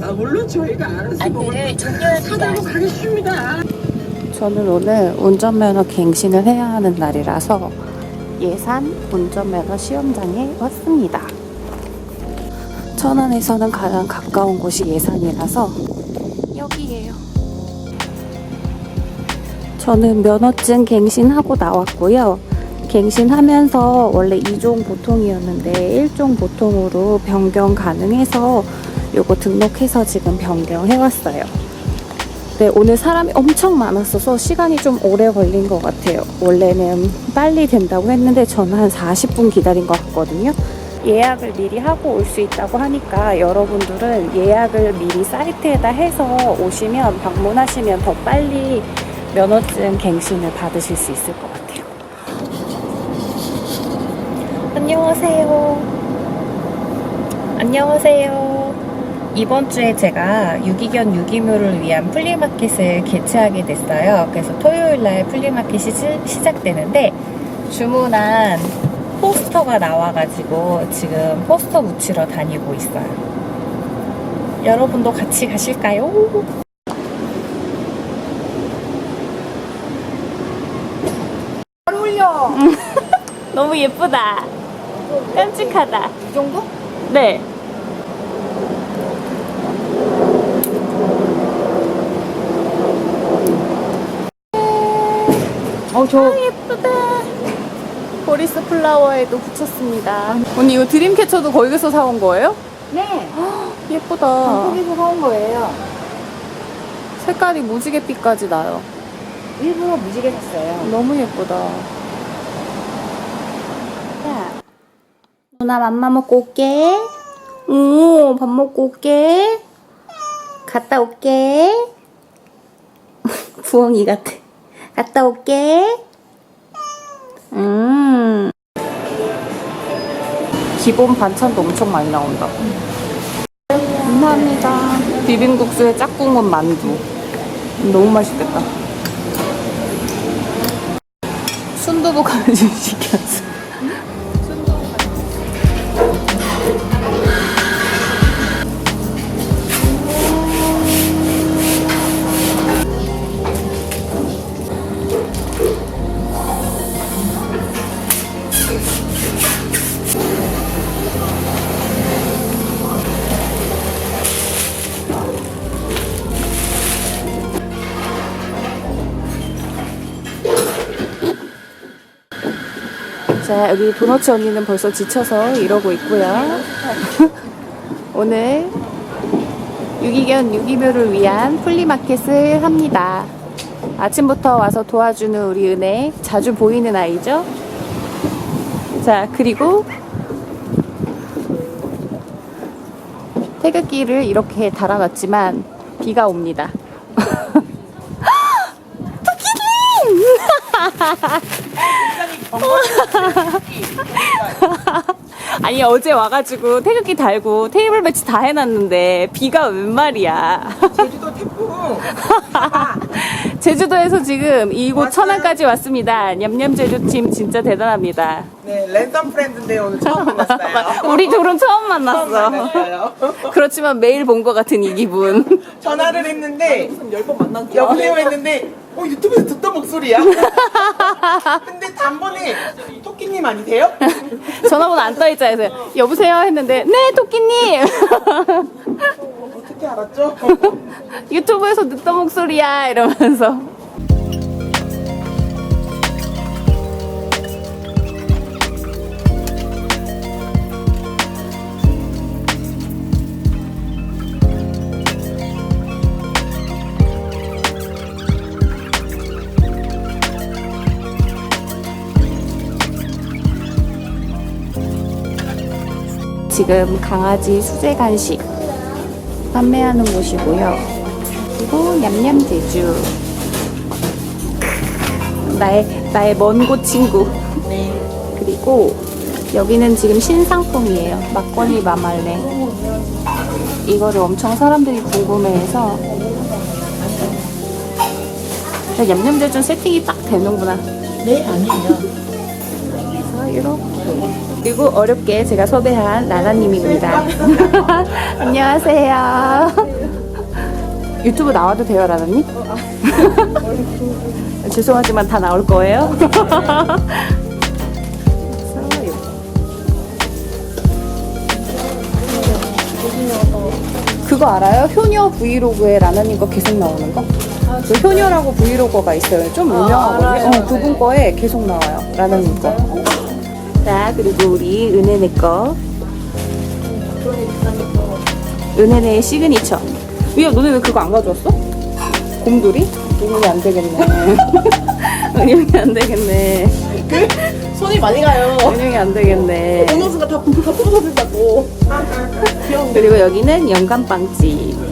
아, 물론 저희가 알아서 먹을 사다로 종료합니다. 가겠습니다. 저는 오늘 운전면허 갱신을 해야 하는 날이라서 예산 운전면허 시험장에 왔습니다. 천안에서는 가장 가까운 곳이 예산이라서 여기에요. 저는 면허증 갱신하고 나왔고요. 갱신하면서 원래 2종 보통이었는데 1종 보통으로 변경 가능해서 요거 등록해서 지금 변경해왔어요. 네, 오늘 사람이 엄청 많았어서 시간이 좀 오래 걸린 것 같아요. 원래는 빨리 된다고 했는데 저는 한 40분 기다린 것 같거든요. 예약을 미리 하고 올 수 있다고 하니까 여러분들은 예약을 미리 사이트에다 해서 오시면 방문하시면 더 빨리 면허증 갱신을 받으실 수 있을 것 같아요. 안녕하세요. 안녕하세요. 이번 주에 제가 유기견 유기묘를 위한 플리마켓을 개최하게 됐어요. 그래서 토요일 날 플리마켓이 시- 시작되는데 주문한 포스터가 나와가지고 지금 포스터 묻히러 다니고 있어요. 여러분도 같이 가실까요? 너무 예쁘다. 깜찍하다. 이 정도? 네. 어, 저 예쁘다. 보리스 플라워에도 붙였습니다. 언니 이거 드림캐쳐도 거기서 사온 거예요? 네. 예쁘다. 한국에서 사온 거예요. 색깔이 무지개빛까지 나요. 일부러 무지개 샀어요. 너무 예쁘다. 누나 맘마 먹고 올게. 오, 밥 먹고 올게. 갔다 올게. 부엉이 같아. 갔다 올게. 음. 기본 반찬도 엄청 많이 나온다. 감사합니다. 비빔국수에 짝꿍은 만두. 너무 맛있겠다. 순두부 가지고 시켰어. 자, 여기 도너츠 언니는 벌써 지쳐서 이러고 있고요. 오늘 유기견 유기묘를 위한 플리마켓을 합니다. 아침부터 와서 도와주는 우리 은혜, 자주 보이는 아이죠? 자, 그리고 태극기를 이렇게 달아놨지만 비가 옵니다. 아니 어제 와가지고 태극기 달고 테이블 배치 다 해놨는데 비가 웬 말이야. 제주도 태풍. 제주도에서 지금 이곳 맞아요. 천안까지 왔습니다. 냠냠 제주팀 진짜 대단합니다. 네, 랜덤 프렌드인데 오늘 처음 만났어요. 우리 둘은 처음 처음 만났어. 만났어요. 그렇지만 매일 본 것 같은 이 기분. 전화를 했는데 열번 만난 여보세요 했는데 어 유튜브에서 듣던 목소리야. 근데 단번에 토끼님 아니세요? 전화번호 안 떠있자 해서 여보세요 했는데 네 토끼님 어떻게 알았죠? 유튜브에서 듣던 목소리야 이러면서 지금 강아지 수제 간식 판매하는 곳이고요. 그리고 냠냠 제주 나의 나의 먼 곳 친구. 그리고 여기는 지금 신상품이에요. 막걸리 마말랭. 이거를 엄청 사람들이 궁금해해서 냠냠 제주 세팅이 딱 되는구나. 네, 아니에요. 그래서 이렇게 그리고 어렵게 제가 섭외한 라나님입니다. 안녕하세요. 유튜브 나와도 돼요, 라나님? 죄송하지만 다 나올 거예요. 그거 알아요? 효녀 브이로그에 라나님 거 계속 나오는 거? 그 효녀라고 브이로거가 있어요. 좀 유명하거든요. 어, 그분 거에 계속 나와요. 라나님 거. 자, 그리고 우리 은혜네 거. 은혜네의 시그니처. 위야, 너네 왜 그거 안 가져왔어? 곰돌이? 은영이 안 되겠네. 은영이 안 되겠네. 손이 많이 가요. 은영이 안 되겠네. 음료수가 다불 같은 거 사준다고. 귀여운데. 그리고 여기는 영감빵집.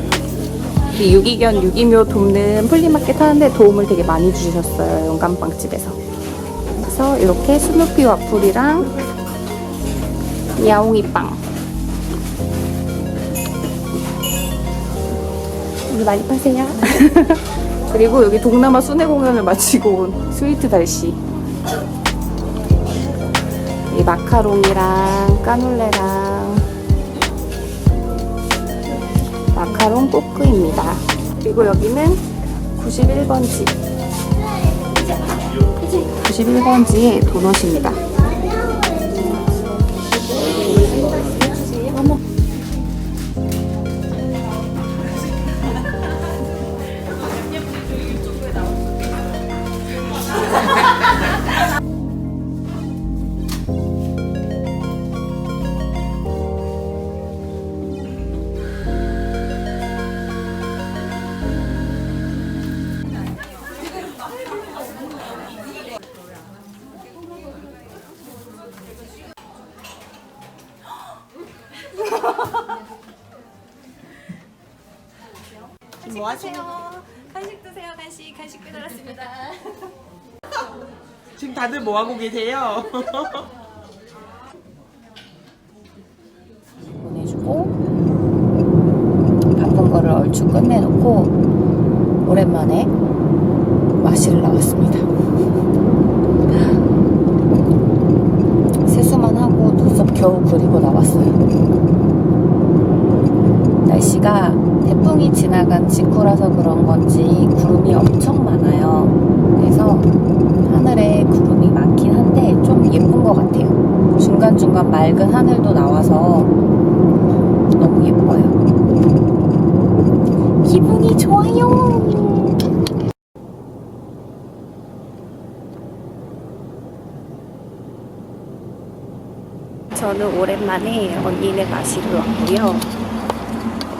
이 유기견 유기묘 돕는 플리마켓 하는데 도움을 되게 많이 주셨어요. 영감빵집에서. 그래서 이렇게 스누피 와플이랑 야옹이 빵. 우리 많이 파세요. 그리고 여기 동남아 순회 공연을 마치고 온 스위트 달씨. 이 마카롱이랑 까놀레랑 마카롱 꼬끄입니다. 그리고 여기는 91번지. 91번지의 도넛입니다. 뭐 하세요? 간식 드세요, 간식. 간식 배달왔습니다. 지금 다들 뭐 하고 계세요? 보내주고 바쁜 거를 얼추 끝내놓고 오랜만에 마시러 나왔습니다. 세수만 하고 눈썹 겨우 그리고 나왔어요. 날씨가 태풍이 지나간 직후라서 그런 건지 구름이 엄청 많아요. 그래서 하늘에 구름이 많긴 한데 좀 예쁜 것 같아요. 중간중간 맑은 하늘도 나와서 너무 예뻐요. 기분이 좋아요. 저는 오랜만에 언니네 마시러 왔고요.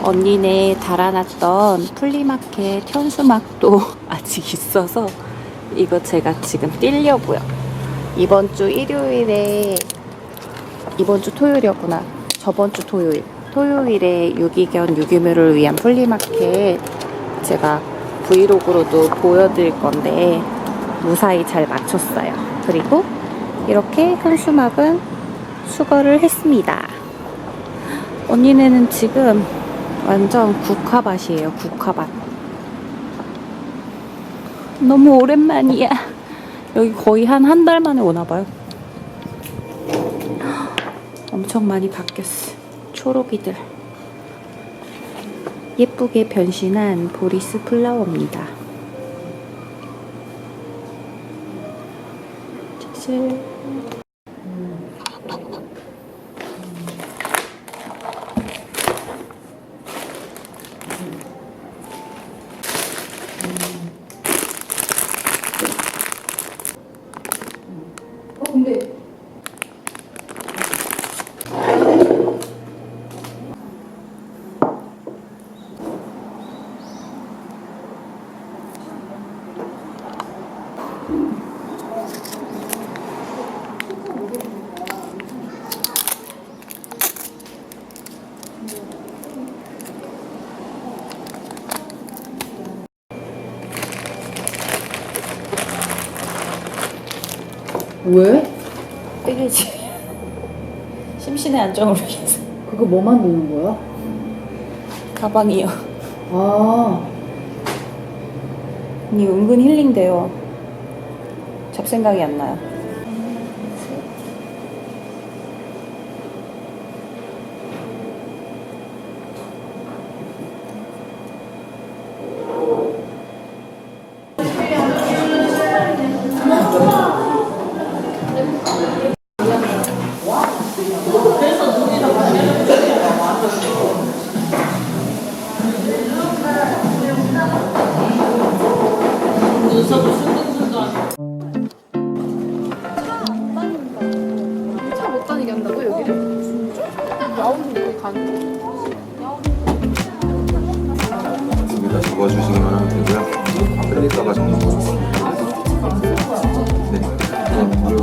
언니네 달아놨던 플리마켓 현수막도 아직 있어서 이거 제가 지금 뛸려고요. 이번 주 일요일에 이번 주 토요일이었구나. 저번 주 토요일. 토요일에 유기견 유기묘를 위한 플리마켓 제가 브이로그로도 보여드릴 건데 무사히 잘 마쳤어요. 그리고 이렇게 현수막은 수거를 했습니다. 언니네는 지금 완전 국화밭이에요. 국화밭. 너무 오랜만이야. 여기 거의 한 한 달 만에 오나 봐요. 엄청 많이 바뀌었어. 초록이들. 예쁘게 변신한 보리스 플라워입니다. 칠 왜? 빼야지. 심신의 안정을 위해서. 그거 뭐 만드는 거야? 가방이요. 아, 언니 은근 힐링돼요. 잡생각이 안 나요.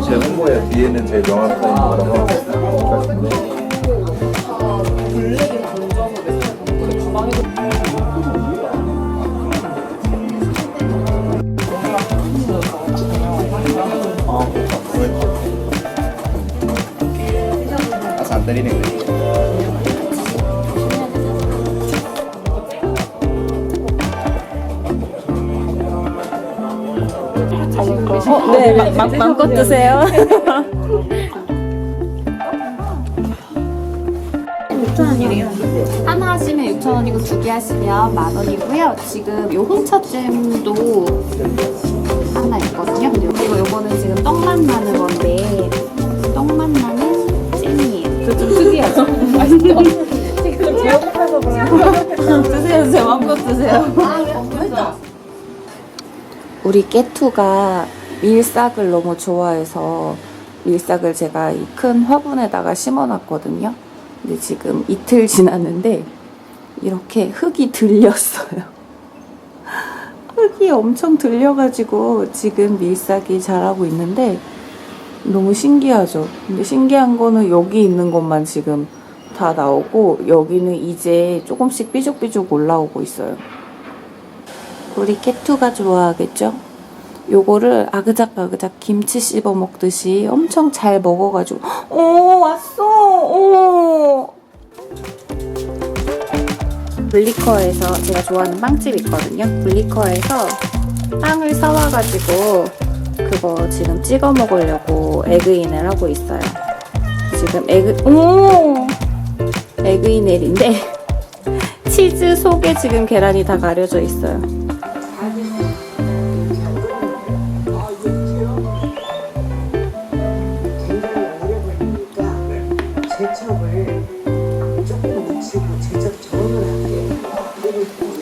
제 홍보에 뒤에는 제일 명확한 거라서. 가서 안 때리네 네, 마, 마, 마음껏 드세요. 하나 하시면 6,000원이고 두 개 하시면 만 원이고요. 지금 요 홍차잼도 하나 있거든요. 그리고 요거는 지금 떡맛 나는 건데 떡맛 나는 잼이에요. 그좀 특이하죠? 맛있죠? 지금 배고파서 그래요. 드세요, 드세요. 마음껏 드세요. 우리 깨투가 밀싹을 너무 좋아해서 밀싹을 제가 이 큰 화분에다가 심어놨거든요. 근데 지금 이틀 지났는데 이렇게 흙이 들렸어요. 흙이 엄청 들려가지고 지금 밀싹이 자라고 있는데 너무 신기하죠. 근데 신기한 거는 여기 있는 것만 지금 다 나오고 여기는 이제 조금씩 삐죽삐죽 올라오고 있어요. 우리 캐투가 좋아하겠죠? 요거를 아그작아그작 김치 씹어 먹듯이 엄청 잘 먹어가지고. 오 왔어! 오 블리커에서 제가 좋아하는 빵집 있거든요. 블리커에서 빵을 사와가지고 그거 지금 찍어 먹으려고 에그인을 하고 있어요. 지금 에그 오! 에그인엘인데 치즈 속에 지금 계란이 다 가려져 있어요 제첩을 조금 묻히고 제첩 저음을 할게요. 그리고